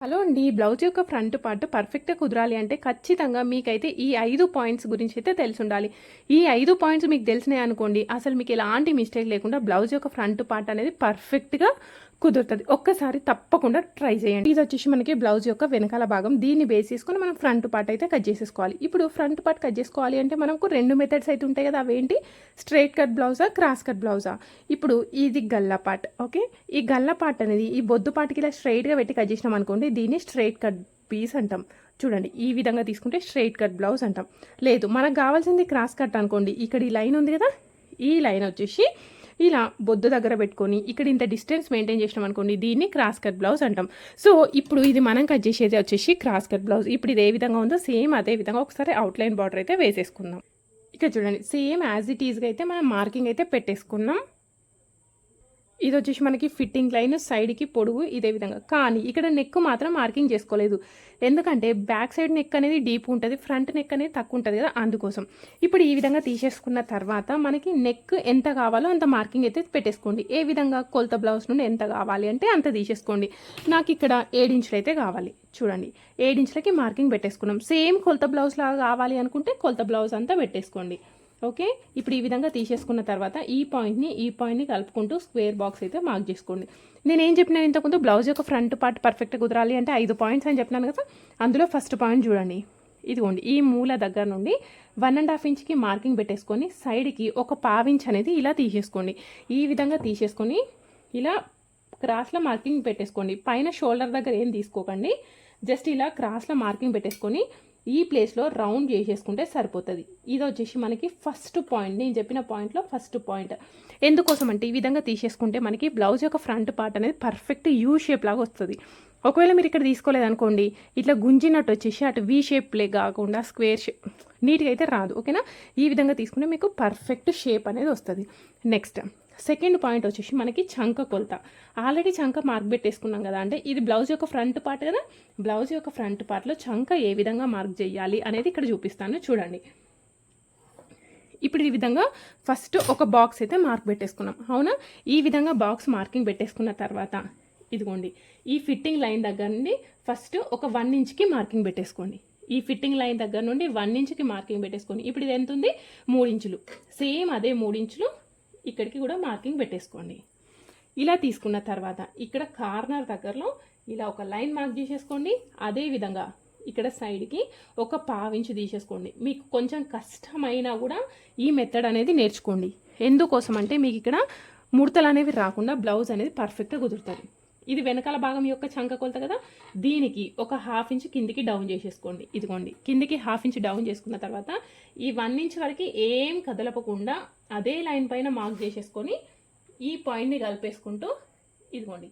Hello అండి. Blouse యొక్క front part పర్ఫెక్ట్గా కుదరాలి అంటే ఖచ్చితంగా మీకైతే ఈ ఐదు పాయింట్స్ గురించి అయితే తెలిసి ఉండాలి ఈ ఐదు పాయింట్స్ మీకు తెలిసినాయి అనుకోండి అసలు మీకు ఎలాంటి మిస్టేక్ లేకుండా బ్లౌజ్ యొక్క ఫ్రంట్ పార్ట్ అనేది పర్ఫెక్ట్గా కుదురుతుంది. ఒక్కసారి తప్పకుండా ట్రై చేయండి. ఇది వచ్చేసి మనకి బ్లౌజ్ యొక్క వెనకాల భాగం. దీన్ని బేస్ చేసుకుని మనం ఫ్రంట్ పార్ట్ అయితే కట్ చేసేసుకోవాలి. ఇప్పుడు ఫ్రంట్ పార్ట్ కట్ చేసుకోవాలి అంటే మనకు రెండు మెథడ్స్ అయితే ఉంటాయి కదా అవేంటి? స్ట్రైట్ కట్ బ్లౌజా క్రాస్ కట్ బ్లౌజా ఇప్పుడు ఇది గల్లా పార్ట్ ఓకే ఈ గల్లా పార్ట్ అనేది ఈ బొద్దు పార్ట్కి ఇలా స్ట్రైట్గా పెట్టి కట్ చేసినాం అనుకోండి దీన్ని స్ట్రైట్ కట్ పీస్ అంటాం. చూడండి ఈ విధంగా తీసుకుంటే స్ట్రైట్ కట్ బ్లౌజ్ అంటాం. లేదు మనకు కావాల్సింది క్రాస్ కట్ అనుకోండి. ఇక్కడ ఈ లైన్ ఉంది కదా? ఈ లైన్ వచ్చేసి ఇలా బొద్దు దగ్గర పెట్టుకొని ఇక్కడ ఇంత డిస్టెన్స్ మెయింటైన్ చేసినాం అనుకోండి దీన్ని క్రాస్ కట్ బ్లౌజ్ అంటాం. సో ఇప్పుడు ఇది మనం కట్ చేసేది వచ్చేసి క్రాస్ కట్ బ్లౌజ్ ఇప్పుడు ఇది ఏ విధంగా ఉందో సేమ్ అదే విధంగా ఒకసారి అవుట్లైన్ బార్డర్ అయితే వేసేసుకుందాం. ఇక్కడ చూడండి సేమ్ యాజ్ ఇట్ ఈజ్గా అయితే మనం మార్కింగ్ అయితే పెట్టేసుకున్నాం. ఇది వచ్చేసి మనకి ఫిట్టింగ్ లైన్ సైడ్కి పొడుగు ఇదే విధంగా. కానీ ఇక్కడ నెక్ మాత్రం మార్కింగ్ చేసుకోలేదు. ఎందుకంటే బ్యాక్ సైడ్ నెక్ అనేది డీప్ ఉంటుంది ఫ్రంట్ నెక్ అనేది తక్కువ ఉంటుంది కదా అందుకోసం. ఇప్పుడు ఈ విధంగా తీసేసుకున్న తర్వాత మనకి నెక్ ఎంత కావాలో అంత మార్కింగ్ అయితే పెట్టేసుకోండి. ఏ విధంగా కొలత బ్లౌజ్ నుండి ఎంత కావాలి అంటే అంత తీసేసుకోండి. నాకు ఇక్కడ ఏడించులు అయితే కావాలి. చూడండి. ఏడించులకి మార్కింగ్ పెట్టేసుకున్నాం. సేమ్ కొలత బ్లౌజ్ లాగా కావాలి అనుకుంటే కొలత బ్లౌజ్ అంతా పెట్టేసుకోండి. ఓకే? ఇప్పుడు ఈ విధంగా తీసేసుకున్న తర్వాత ఈ పాయింట్ని ఈ పాయింట్ని కలుపుకుంటూ స్క్వేర్ బాక్స్ అయితే మార్క్ చేసుకోండి. నేను ఏం చెప్పినాను ఇంతకుముందు? బ్లౌజ్ యొక్క ఫ్రంట్ పార్ట్ పర్ఫెక్ట్గా కుదరాలి అంటే ఐదు పాయింట్స్ అని చెప్పినాను కదా? అందులో ఫస్ట్ పాయింట్ చూడండి. ఇదిగోండి ఈ మూల దగ్గర నుండి వన్ అండ్ హాఫ్ ఇంచ్కి మార్కింగ్ పెట్టేసుకొని సైడ్కి ఒక పావించ్ అనేది ఇలా తీసేసుకోండి. ఈ విధంగా తీసేసుకొని ఇలా క్రాస్లో మార్కింగ్ పెట్టేసుకోండి. పైన షోల్డర్ దగ్గర ఏం తీసుకోకండి. జస్ట్ ఇలా క్రాస్లో మార్కింగ్ పెట్టేసుకొని ఈ ప్లేస్లో రౌండ్ చేసేసుకుంటే సరిపోతుంది. ఇది వచ్చేసి మనకి ఫస్ట్ పాయింట్. నేను చెప్పిన పాయింట్లో ఫస్ట్ పాయింట్. ఎందుకోసం అంటే ఈ విధంగా తీసేసుకుంటే మనకి బ్లౌజ్ యొక్క ఫ్రంట్ పార్ట్ అనేది పర్ఫెక్ట్ యూ షేప్ లాగా వస్తుంది. ఒకవేళ మీరు ఇక్కడ తీసుకోలేదనుకోండి ఇట్లా గుంజినట్టు వచ్చేసి అటు వీ షేప్ లే కాకుండా స్క్వేర్ షేప్ నీట్గా అయితే రాదు. ఓకేనా? ఈ విధంగా తీసుకుంటే మీకు పర్ఫెక్ట్ షేప్ అనేది వస్తుంది. నెక్స్ట్ సెకండ్ పాయింట్ వచ్చేసి మనకి చంక కొలత. ఆల్రెడీ చంక మార్క్ పెట్టేసుకున్నాం కదా అంటే ఇది బ్లౌజ్ యొక్క ఫ్రంట్ పార్ట్ కదా బ్లౌజ్ యొక్క ఫ్రంట్ పార్ట్లో చంక ఏ విధంగా మార్క్ చేయాలి అనేది ఇక్కడ చూపిస్తాను చూడండి. ఇప్పుడు ఈ విధంగా ఫస్ట్ ఒక బాక్స్ అయితే మార్క్ పెట్టేసుకున్నాం అవునా? ఈ విధంగా బాక్స్ మార్కింగ్ పెట్టేసుకున్న తర్వాత ఇదిగోండి ఈ ఫిట్టింగ్ లైన్ దగ్గర నుండి ఫస్ట్ ఒక వన్ ఇంచ్కి మార్కింగ్ పెట్టేసుకోండి. ఈ ఫిట్టింగ్ లైన్ దగ్గర నుండి వన్ ఇంచ్కి మార్కింగ్ పెట్టేసుకోండి. ఇప్పుడు ఇది ఎంత ఉంది? మూడు ఇంచులు సేమ్ అదే మూడు ఇంచులు ఇక్కడికి కూడా మార్కింగ్ పెట్టేసుకోండి. ఇలా తీసుకున్న తర్వాత ఇక్కడ కార్నర్ దగ్గరలో ఇలా ఒక లైన్ మార్క్ చేసేసుకోండి. అదే విధంగా ఇక్కడ సైడ్కి ఒక పావించి తీసేసుకోండి. మీకు కొంచెం కష్టమైనా కూడా ఈ మెథడ్ అనేది నేర్చుకోండి. ఎందుకోసం అంటే మీకు ఇక్కడ ముడతలు అనేవి రాకుండా బ్లౌజ్ అనేది పర్ఫెక్ట్గా కుదురుతుంది ఇది వెనకాల భాగం యొక్క చంక కొలత కదా? దీనికి ఒక హాఫ్ ఇంచ్ కిందికి డౌన్ చేసేసుకోండి. ఇదిగోండి. కిందికి హాఫ్ ఇంచ్ డౌన్ చేసుకున్న తర్వాత ఈ వన్ ఇంచ్ వరకు ఏం కదలపకుండా అదే లైన్ పైన మార్క్ చేసేసుకొని ఈ పాయింట్ని కలిపేసుకుంటూ ఇదిగోండి.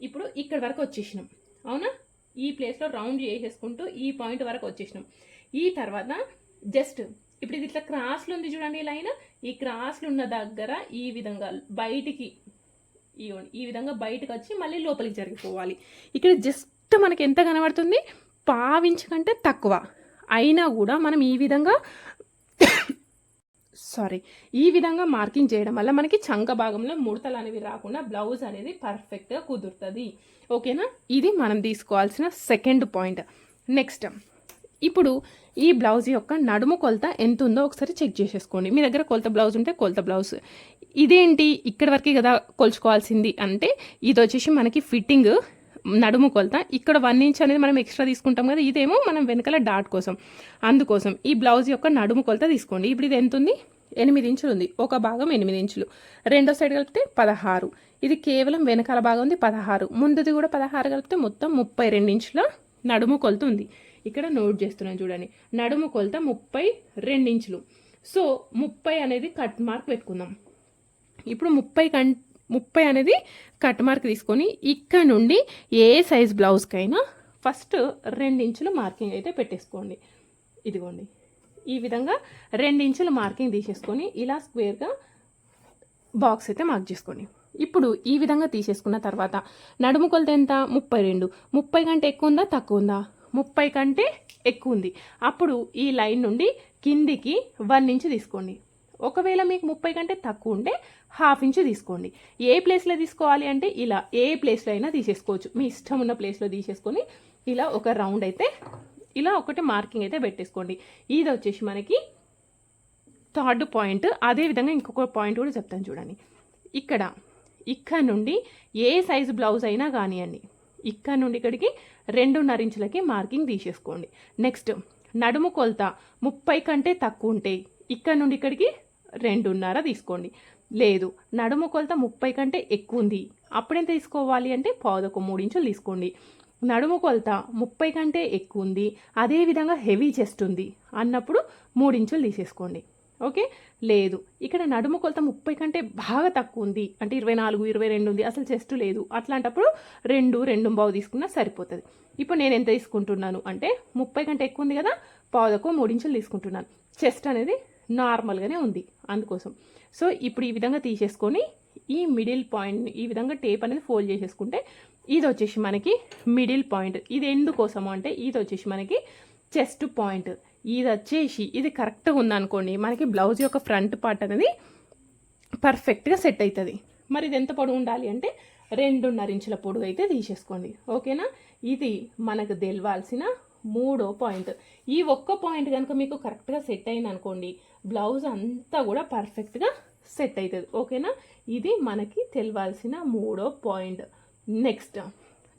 ఇప్పుడు ఇక్కడ వరకు వచ్చేసినాం. అవునా? ఈ ప్లేస్లో రౌండ్ చేసేసుకుంటూ ఈ పాయింట్ వరకు వచ్చేసినాం. ఈ తర్వాత జస్ట్ ఇప్పుడు ఇది ఇట్లా క్రాస్లు ఉంది చూడండి లైన్ ఈ క్రాస్లు ఉన్న దగ్గర ఈ విధంగా బయటికి ఇవ్వండి ఈ విధంగా బయటకు వచ్చి మళ్ళీ లోపలికి జరిగిపోవాలి. ఇక్కడ జస్ట్ మనకి ఎంత కనబడుతుంది? పావించు కంటే తక్కువ. అయినా కూడా మనం ఈ విధంగా సారీ ఈ విధంగా మార్కింగ్ చేయడం వల్ల మనకి చంక భాగంలో ముడతలు అనేవి రాకుండా బ్లౌజ్ అనేది పర్ఫెక్ట్గా కుదురుతుంది. ఓకేనా? ఇది మనం తీసుకోవాల్సిన సెకండ్ పాయింట్. నెక్స్ట్ ఇప్పుడు ఈ బ్లౌజ్ యొక్క నడుము కొలత ఎంత ఉందో ఒకసారి చెక్ చేసేసుకోండి. మీ దగ్గర కొలత బ్లౌజ్ ఉంటే కొలత బ్లౌజ్. ఇదేంటి? ఇక్కడి వరకే కదా కొలుచుకోవాల్సింది అంటే ఇది వచ్చేసి మనకి ఫిట్టింగ్ నడుము కొలత. ఇక్కడ వన్ ఇంచ్ అనేది మనం ఎక్స్ట్రా తీసుకుంటాం కదా ఇదేమో మనం వెనకాల డాట్ కోసం. అందుకోసం ఈ బ్లౌజ్ యొక్క నడుము కొలత తీసుకోండి. ఇప్పుడు ఇది ఎంత ఉంది ఎనిమిది ఇంచులు ఉంది. ఒక భాగం ఎనిమిది ఇంచులు. రెండో సైడ్ కలిపితే పదహారు. ఇది కేవలం వెనకాల భాగం ఉంది పదహారు. ముందుది కూడా పదహారు కలిపితే మొత్తం ముప్పై రెండు ఇంచుల నడుము కొలత ఉంది. ఇక్కడ నోట్ చేస్తున్నాను చూడండి. నడుము కొలత ముప్పై రెండు ఇంచులు. సో ముప్పై అనేది కట్ మార్క్ పెట్టుకుందాం. ఇప్పుడు ముప్పై కం ముప్పై అనేది కట్ మార్క్ తీసుకొని ఇక్కడ నుండి ఏ సైజ్ బ్లౌజ్కైనా ఫస్ట్ ఇంచులు మార్కింగ్ అయితే పెట్టేసుకోండి. ఇదిగోండి. ఈ విధంగా ఇంచులు మార్కింగ్ తీసేసుకొని ఇలా స్క్వేర్గా బాక్స్ అయితే మార్క్ చేసుకోండి. ఇప్పుడు ఈ విధంగా తీసేసుకున్న తర్వాత నడుము కొలత ఎంత? ముప్పై రెండు. ముప్పై కంటే ఎక్కువ ఉందా? తక్కువ ఉందా? ముప్పై కంటే ఎక్కువ ఉంది. అప్పుడు ఈ లైన్ నుండి కిందికి వన్ ఇంచ్ తీసుకోండి. ఒకవేళ మీకు ముప్పై కంటే తక్కువ ఉంటే హాఫ్ ఇంచ్ తీసుకోండి. ఏ ప్లేస్లో తీసుకోవాలి అంటే ఇలా ఏ ప్లేస్లో అయినా తీసేసుకోవచ్చు. మీ ఇష్టం ఉన్న ప్లేస్లో తీసేసుకొని ఇలా ఒక రౌండ్ అయితే ఇలా ఒకటి మార్కింగ్ అయితే పెట్టేసుకోండి. ఇది వచ్చేసి మనకి థర్డ్ పాయింట్ అదేవిధంగా ఇంకొక పాయింట్ కూడా చెప్తాను చూడండి. ఇక్కడ ఇక్కడ నుండి ఏ సైజు బ్లౌజ్ అయినా కానివ్వండి ఇక్కడ నుండి ఇక్కడికి రెండున్నర ఇంచులకి మార్కింగ్ తీసేసుకోండి. నెక్స్ట్ నడుము కొలత ముప్పై కంటే తక్కువ ఉంటే ఇక్కడ నుండి ఇక్కడికి రెండున్నర తీసుకోండి. లేదు నడుము కొలత ముప్పై కంటే ఎక్కువ ఉంది అప్పుడెంత తీసుకోవాలి అంటే పావుదొక మూడు ఇంచులు తీసుకోండి. నడుము కొలత ముప్పై కంటే ఎక్కువ ఉంది అదేవిధంగా హెవీ చెస్ట్ ఉంది. అన్నప్పుడు మూడు ఇంచులు తీసేసుకోండి. ఓకే? లేదు ఇక్కడ నడుము కొలత ముప్పై కంటే బాగా తక్కువ ఉంది అంటే ఇరవై నాలుగు ఇరవై రెండు ఉంది. అసలు చెస్ట్ లేదు. అట్లాంటప్పుడు రెండు రెండు బావు తీసుకున్నా సరిపోతుంది. ఇప్పుడు నేను ఎంత తీసుకుంటున్నాను? అంటే ముప్పై కంటే ఎక్కువ ఉంది కదా పావులకు మూడించులు తీసుకుంటున్నాను. చెస్ట్ అనేది నార్మల్గానే ఉంది అందుకోసం. సో ఇప్పుడు ఈ విధంగా తీసేసుకొని ఈ మిడిల్ పాయింట్ ఈ విధంగా టేప్ అనేది ఫోల్డ్ చేసేసుకుంటే ఇది వచ్చేసి మనకి మిడిల్ పాయింట్ ఇది ఎందుకోసము అంటే ఇది వచ్చేసి మనకి చెస్ట్ పాయింట్ ఇది వచ్చేసి ఇది కరెక్ట్గా ఉందనుకోండి మనకి బ్లౌజ్ యొక్క ఫ్రంట్ పార్ట్ అనేది పర్ఫెక్ట్గా సెట్ అవుతుంది మరి ఇది ఎంత పొడవు ఉండాలి అంటే రెండున్నర ఇంచుల పొడవు అయితే తీసేసుకోండి. ఓకేనా? ఇది మనకు తెలవాల్సిన మూడో పాయింట్. ఈ ఒక్క పాయింట్ కనుక మీకు కరెక్ట్గా సెట్ అయింది అనుకోండి బ్లౌజ్ అంతా కూడా పర్ఫెక్ట్గా సెట్ అవుతుంది ఓకేనా? ఇది మనకి తెలియాల్సిన మూడో పాయింట్. నెక్స్ట్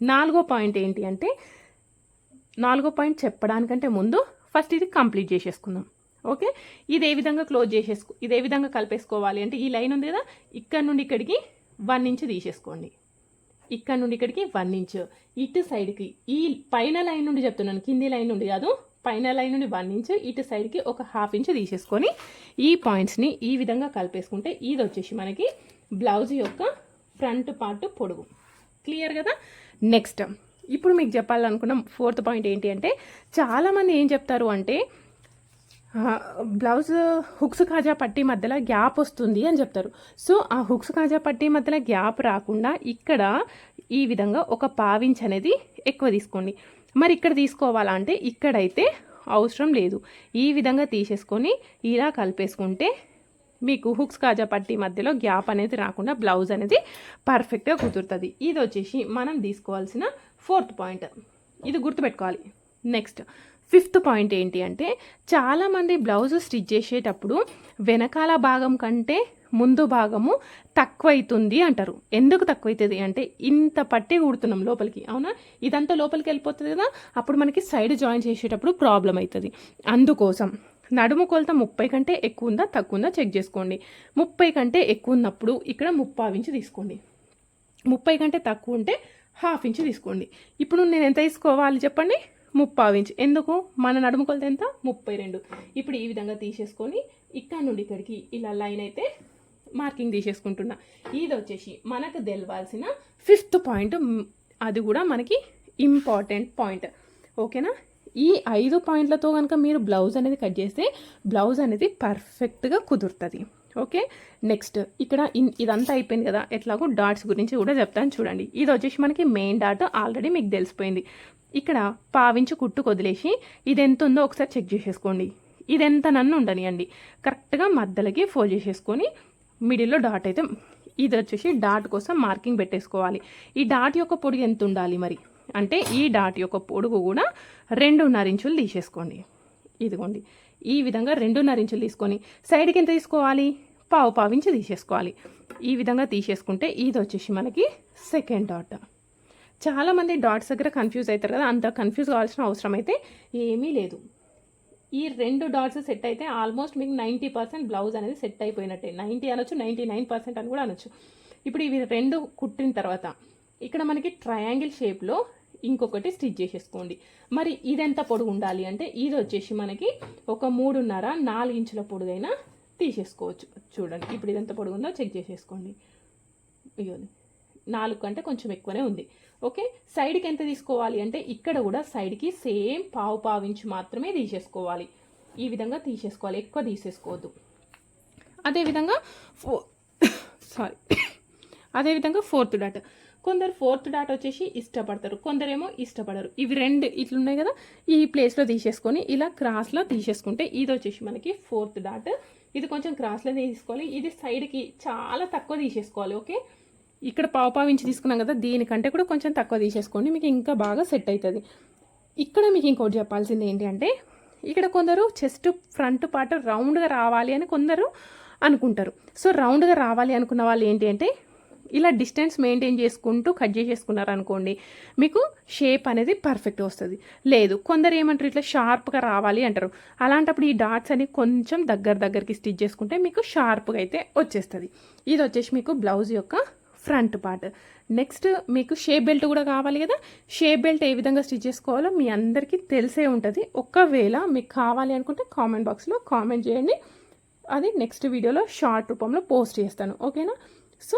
నాలుగో పాయింట్ ఏంటి అంటే నాలుగో పాయింట్ చెప్పడానికంటే ముందు ఫస్ట్ ఇది కంప్లీట్ చేసేసుకుందాం. ఓకే? ఇది ఏ విధంగా క్లోజ్ చేసేసుకో ఇది ఏ విధంగా కలిపేసుకోవాలి అంటే ఈ లైన్ ఉంది కదా ఇక్కడ నుండి ఇక్కడికి వన్ ఇంచ్ తీసేసుకోండి. ఇక్కడ నుండి ఇక్కడికి వన్ ఇంచ్ ఇటు సైడ్కి ఈ పైన లైన్ నుండి చెప్తున్నాను కింది లైన్ నుండి కాదు పైన లైన్ నుండి వన్ ఇంచ్ ఇటు సైడ్కి ఒక హాఫ్ ఇంచ్ తీసేసుకొని ఈ పాయింట్స్ని ఈ విధంగా కలిపేసుకుంటే ఇది వచ్చేసి మనకి బ్లౌజ్ యొక్క ఫ్రంట్ పార్ట్ పొడుగు. క్లియర్ కదా? నెక్స్ట్ ఇప్పుడు మీకు చెప్పాలనుకున్న ఫోర్త్ పాయింట్ ఏంటి అంటే చాలామంది ఏం చెప్తారు అంటే బ్లౌజ్ హుక్స్ కాజా పట్టి మధ్యలో గ్యాప్ వస్తుంది అని చెప్తారు. సో ఆ హుక్స్ కాజా పట్టీ మధ్యలో గ్యాప్ రాకుండా ఇక్కడ ఈ విధంగా ఒక పావించ్ అనేది ఎక్కువ తీసుకోండి. మరి ఇక్కడ తీసుకోవాలా అంటే ఇక్కడైతే అవసరం లేదు. ఈ విధంగా తీసేసుకొని ఇలా కలిపేసుకుంటే మీకు హుక్స్ కాజా పట్టీ మధ్యలో గ్యాప్ అనేది రాకుండా బ్లౌజ్ అనేది పర్ఫెక్ట్గా కుదురుతుంది. ఇది వచ్చేసి మనం తీసుకోవాల్సిన ఫోర్త్ పాయింట్. ఇది గుర్తుపెట్టుకోవాలి. నెక్స్ట్ ఫిఫ్త్ పాయింట్ ఏంటి అంటే చాలామంది బ్లౌజ్ స్టిచ్ చేసేటప్పుడు వెనకాల భాగం కంటే ముందు భాగము తక్కువ అవుతుంది అంటారు. ఎందుకు తక్కువ అవుతుంది అంటే ఇంత పట్టి కుడుతున్నాం లోపలికి అవునా? ఇదంతా లోపలికి వెళ్ళిపోతుంది కదా అప్పుడు మనకి సైడ్ జాయిన్ చేసేటప్పుడు ప్రాబ్లం అవుతుంది అందుకోసం నడుము కొలత ముప్పై కంటే ఎక్కువ ఉందా తక్కువ ఉందా చెక్ చేసుకోండి. ముప్పై కంటే ఎక్కువ ఉన్నప్పుడు ఇక్కడ ముప్పావు ఇంచు తీసుకోండి. ముప్పై కంటే తక్కువ ఉంటే హాఫ్ ఇంచు తీసుకోండి. ఇప్పుడు నేను ఎంత తీసుకోవాలి చెప్పండి? ముప్పావు ఇంచ్ ఎందుకు? మన నడుము కొలత ఎంత? ముప్పై రెండు. ఇప్పుడు ఈ విధంగా తీసేసుకొని ఇక్కడ నుండి ఇక్కడికి ఇలా లైన్ అయితే మార్కింగ్ తీసేసుకుంటున్నా. ఇది వచ్చేసి మనకు తెలవాల్సిన ఫిఫ్త్ పాయింట్. అది కూడా మనకి ఇంపార్టెంట్ పాయింట్. ఓకేనా? ఈ ఐదు పాయింట్లతో కనుక మీరు బ్లౌజ్ అనేది కట్ చేస్తే బ్లౌజ్ అనేది పర్ఫెక్ట్గా కుదురుతుంది. ఓకే? నెక్స్ట్ ఇక్కడ ఇన్ ఇదంతా అయిపోయింది కదా ఎట్లాగో డాట్స్ గురించి కూడా చెప్తాను చూడండి. ఇది వచ్చేసి మనకి మెయిన్ డాట్ ఆల్రెడీ మీకు తెలిసిపోయింది. ఇక్కడ పావించి కుట్టు వదిలేసి ఇది ఎంత ఉందో ఒకసారి చెక్ చేసేసుకోండి. ఇది ఎంత నన్ను ఉండనియండి. కరెక్ట్గా మధ్యలోకి ఫోల్డ్ చేసేసుకొని మిడిల్లో డాట్ అయితే ఇది వచ్చేసి డాట్ కోసం మార్కింగ్ పెట్టేసుకోవాలి. ఈ డాట్ యొక్క పొడుగు ఎంత ఉండాలి మరి? అంటే ఈ డాట్ యొక్క పొడుగు కూడా రెండున్నర ఇంచులు తీసేసుకోండి. ఇదిగోండి. ఈ విధంగా రెండున్నర ఇంచులు తీసుకొని సైడ్కి ఎంత తీసుకోవాలి పావు పావు ఇంచు తీసేసుకోవాలి. ఈ విధంగా తీసేసుకుంటే ఇది వచ్చేసి మనకి సెకండ్ డాట్ చాలామంది డాట్స్ దగ్గర కన్ఫ్యూజ్ అవుతారు కదా అంత కన్ఫ్యూజ్ కావాల్సిన అవసరం అయితే ఏమీ లేదు. ఈ రెండు డాట్స్ సెట్ అయితే ఆల్మోస్ట్ మీకు నైంటీ పర్సెంట్ బ్లౌజ్ అనేది సెట్ అయిపోయినట్టే. నైంటీ అనొచ్చు నైంటీ నైన్ పర్సెంట్ అని కూడా అనొచ్చు. ఇప్పుడు ఇవి రెండు కుట్టిన తర్వాత ఇక్కడ మనకి ట్రయాంగిల్ షేప్లో ఇంకొకటి స్టిచ్ చేసేసుకోండి. మరి ఇదెంత పొడుగు ఉండాలి అంటే ఇది వచ్చేసి మనకి ఒక మూడున్నర నాలుగు ఇంచుల పొడుగైనా తీసేసుకోవచ్చు. చూడండి ఇప్పుడు ఇది ఎంత పొడుగు ఉందో చెక్ చేసేసుకోండి. ఇగో నాలుగు కంటే కొంచెం ఎక్కువనే ఉంది. ఓకే సైడ్కి ఎంత తీసుకోవాలి అంటే ఇక్కడ కూడా సైడ్కి సేమ్ పావు పావు ఇంచు మాత్రమే తీసేసుకోవాలి. ఈ విధంగా తీసేసుకోవాలి ఎక్కువ తీసేసుకోవద్దు. అదేవిధంగా ఫో సారీ. అదేవిధంగా ఫోర్త్ డాట్. కొందరు ఫోర్త్ డాట్ వచ్చేసి ఇష్టపడతారు కొందరేమో ఇష్టపడరు. ఇవి రెండు ఇట్లున్నాయి కదా ఈ ప్లేస్లో తీసేసుకొని ఇలా క్రాస్లో తీసేసుకుంటే ఇది వచ్చేసి మనకి ఫోర్త్ డాట్. ఇది కొంచెం క్రాస్లో తీసుకోవాలి ఇది సైడ్కి చాలా తక్కువ తీసేసుకోవాలి ఓకే? ఇక్కడ పావు పావు ఇంచి తీసుకున్నాం కదా దీనికంటే కూడా కొంచెం తక్కువ తీసేసుకోండి మీకు ఇంకా బాగా సెట్ అవుతుంది. ఇక్కడ మీకు ఇంకోటి చెప్పాల్సింది ఏంటి అంటే ఇక్కడ కొందరు చెస్ట్ ఫ్రంట్ పార్ట్ రౌండ్గా రావాలి అని కొందరు అనుకుంటారు. సో రౌండ్గా రావాలి అనుకున్న వాళ్ళు ఏంటి అంటే ఇలా డిస్టెన్స్ మెయింటైన్ చేసుకుంటూ కట్ చేసేసుకున్నారు అనుకోండి మీకు షేప్ అనేది పర్ఫెక్ట్ వస్తుంది. లేదు కొందరు ఏమంటారు ఇట్లా షార్ప్గా రావాలి అంటారు. అలాంటప్పుడు ఈ డాట్స్ అని కొంచెం దగ్గర దగ్గరికి స్టిచ్ చేసుకుంటే మీకు షార్ప్గా అయితే వచ్చేస్తుంది. ఇది వచ్చేసి మీకు బ్లౌజ్ యొక్క ఫ్రంట్ పార్ట్. నెక్స్ట్ మీకు షేప్ బెల్ట్ కూడా కావాలి కదా. షేప్ బెల్ట్ ఏ విధంగా స్టిచ్ చేసుకోవాలో మీ అందరికీ తెలిసే ఉంటుంది. ఒకవేళ మీకు కావాలి అనుకుంటే కామెంట్ బాక్స్లో కామెంట్ చేయండి. అది నెక్స్ట్ వీడియోలో షార్ట్ రూపంలో పోస్ట్ చేస్తాను. ఓకేనా? So